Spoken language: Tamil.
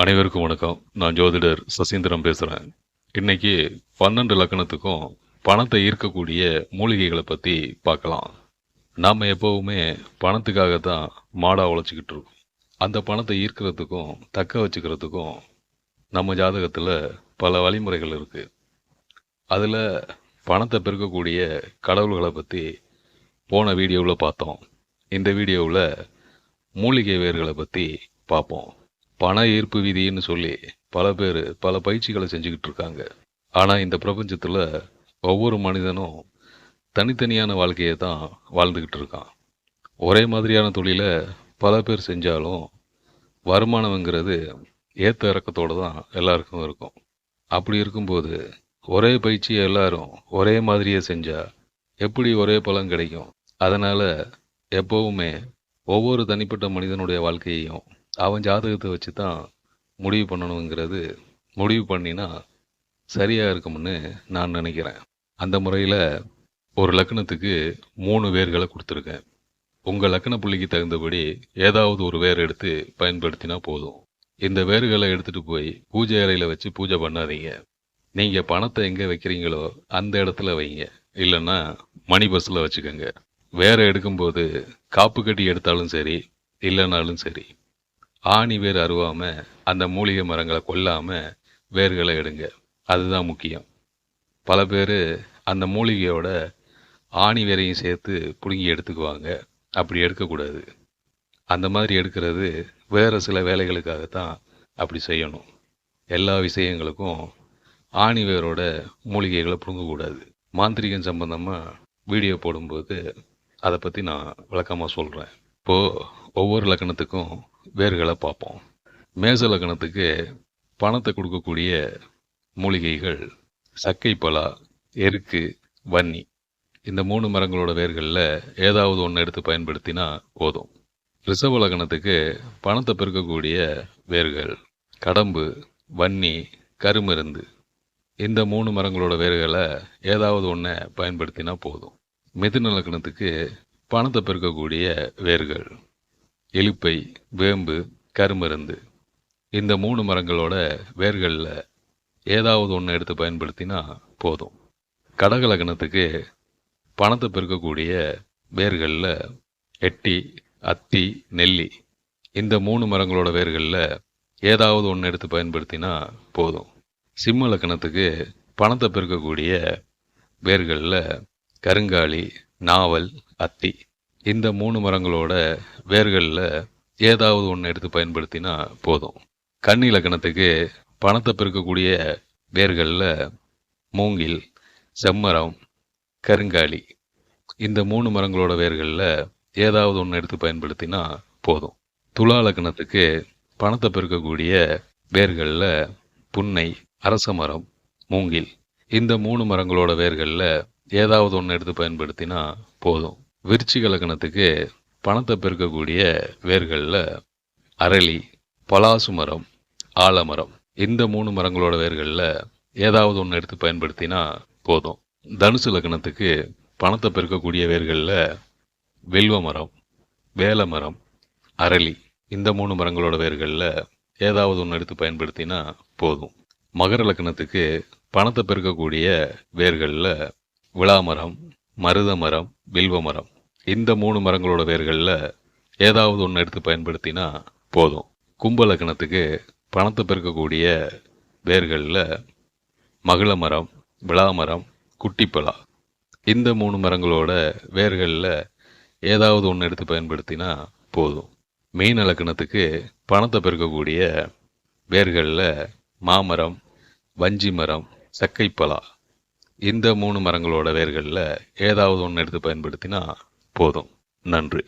அனைவருக்கும் வணக்கம். நான் ஜோதிடர் சசீந்திரம் பேசுகிறேன் இன்னைக்கு பன்னெண்டு லக்கணத்துக்கும் பணத்தை ஈர்க்கக்கூடிய மூலிகைகளை பற்றி பார்க்கலாம். நாம் எப்போவுமே பணத்துக்காக தான் மாடாக உழைச்சிக்கிட்டு இருக்கோம். அந்த பணத்தை ஈர்க்கிறதுக்கும் தக்க வச்சுக்கிறதுக்கும் நம்ம ஜாதகத்தில் பல வழிமுறைகள் இருக்குது அதில் பணத்தை பெருக்கக்கூடிய கடவுள்களை பற்றி போன வீடியோவில் பார்த்தோம். இந்த வீடியோவில் மூலிகை வேர்களை பற்றி பார்ப்போம். பண ஈர்ப்பு விதின்னு சொல்லி பல பேர் பல பயிற்சிகளை செஞ்சுக்கிட்டு இருக்காங்க. ஆனால் இந்த பிரபஞ்சத்தில் ஒவ்வொரு மனிதனும் தனித்தனியான வாழ்க்கையை தான் வாழ்ந்துக்கிட்டு இருக்கான். ஒரே மாதிரியான தொழிலை பல பேர் செஞ்சாலும் வருமானம்ங்கிறது ஏற்ற இறக்கத்தோடு தான் எல்லாருக்கும் இருக்கும். அப்படி இருக்கும்போது ஒரே பயிற்சியை எல்லாரும் ஒரே மாதிரியே செஞ்சால் எப்படி ஒரே பலன் கிடைக்கும்? அதனால் எப்போவுமே ஒவ்வொரு தனிப்பட்ட மனிதனுடைய வாழ்க்கையையும் அவன் ஜாதகத்தை வச்சு தான் முடிவு பண்ணணுங்கிறது முடிவு பண்ணினா சரியாக இருக்கும்னு நான் நினைக்கிறேன். அந்த முறையில் ஒரு லக்கணத்துக்கு மூணு வேர்களை கொடுத்துருக்கேன். உங்கள் லக்கண புள்ளிக்கு தகுந்தபடி ஏதாவது ஒரு வேர் எடுத்து பயன்படுத்தினா போதும். இந்த வேர்களை எடுத்துகிட்டு போய் பூஜை அறையில் வச்சு பூஜை பண்ணாதீங்க. நீங்கள் பணத்தை எங்கே வைக்கிறீங்களோ அந்த இடத்துல வைங்க. இல்லைன்னா மணி பஸ்ஸில் வச்சுக்கோங்க. வேற எடுக்கும்போது காப்பு கட்டி எடுத்தாலும் சரி இல்லைனாலும் சரி. ஆணி வேர் அருவாமல் அந்த மூலிகை மரங்களை கொல்லாமல் வேர்களை எடுங்க. அதுதான் முக்கியம். பல பேர் அந்த மூலிகையோட ஆணி வேரையும் சேர்த்து பிடுங்கி எடுத்துக்குவாங்க. அப்படி எடுக்கக்கூடாது. அந்த மாதிரி எடுக்கிறது வேறு சில வேலைகளுக்காகத்தான் அப்படி செய்யணும். எல்லா விஷயங்களுக்கும் ஆணி வேரோட மூலிகைகளை பிடுங்கக்கூடாது. மாந்திரிகம் சம்பந்தமாக வீடியோ போடும்போது அதை பற்றி நான் விளக்கமாக சொல்கிறேன் இப்போது ஒவ்வொரு லக்கணத்துக்கும் வேர்களை பார்ப்போம். மேச லக்கணத்துக்கு பணத்தை கொடுக்கக்கூடிய மூலிகைகள் சக்கை பலா எருக்கு வன்னி இந்த மூணு மரங்களோட வேர்களில் ஏதாவது ஒன்று எடுத்து பயன்படுத்தினா போதும். ரிசர்வ் லக்னத்துக்கு பணத்தை பெருக்கக்கூடிய வேர்கள் கடம்பு வன்னி கருமருந்து இந்த மூணு மரங்களோட வேர்களை ஏதாவது ஒன்றை பயன்படுத்தினா போதும். மிதுன லக்னத்துக்கு பணத்தை பெருக்கக்கூடிய வேர்கள் எலிப்பை வேம்பு கருமருந்து. இந்த மூணு மரங்களோட வேர்களில் ஏதாவது ஒன்று எடுத்து பயன்படுத்தினா போதும். கடக லக்னத்துக்கு பணத்தை பெருக்கக்கூடிய வேர்களில் எட்டி அத்தி நெல்லி. இந்த மூணு மரங்களோட வேர்களில் ஏதாவது ஒன்று எடுத்து பயன்படுத்தினா போதும். சிம்ம லக்கணத்துக்கு பணத்தை பெருக்கக்கூடிய வேர்களில் கருங்காலி நாவல் அத்தி. இந்த மூணு மரங்களோட வேர்களில் ஏதாவது ஒன்று எடுத்து பயன்படுத்தினா போதும். கன்னி இலக்கணத்துக்கு பணத்தை பெருக்கக்கூடிய வேர்களில் மூங்கில் செம்மரம் கருங்காலி இந்த மூணு மரங்களோட வேர்களில் ஏதாவது ஒன்று எடுத்து பயன்படுத்தினா போதும். துலா லக்கணத்துக்கு பணத்தை பெருக்கக்கூடிய வேர்களில் புன்னை அரச மரம் மூங்கில் இந்த மூணு மரங்களோட வேர்களில் ஏதாவது ஒன்று எடுத்து பயன்படுத்தினா போதும். விருச்சிக லக்கணத்துக்கு பணத்தை பெருக்கக்கூடிய வேர்களில் அரளி பலாசு மரம் ஆலமரம் இந்த மூணு மரங்களோட வேர்களில் ஏதாவது ஒன்று எடுத்து பயன்படுத்தினா போதும். தனுசு லக்கணத்துக்கு பணத்தை பெருக்கக்கூடிய வேர்களில் வில்வ மரம் வேல மரம் அரளி இந்த மூணு மரங்களோட வேர்களில் ஏதாவது ஒன்று எடுத்து பயன்படுத்தினா போதும். மகர லக்கணத்துக்கு பணத்தை பெருக்கக்கூடிய வேர்களில் விளாமரம் மருத மரம் வில்வ மரம். இந்த மூணு மரங்களோட வேர்களில் ஏதாவது ஒன்று எடுத்து பயன்படுத்தினா போதும். கும்பலக்கணத்துக்கு பணத்தை பெருக்கக்கூடிய வேர்களில் மகிழ மரம் விளாமரம் குட்டிப்பலா இந்த மூணு மரங்களோட வேர்களில் ஏதாவது ஒன்று எடுத்து பயன்படுத்தினா போதும். மீன் லக்கணத்துக்கு பணத்தை பெருக்கக்கூடிய வேர்களில் மாமரம் வஞ்சி மரம் சக்கைப்பலா இந்த மூணு மரங்களோட வேர்களில் ஏதாவது ஒன்று எடுத்து பயன்படுத்தினா போதும். நன்றி.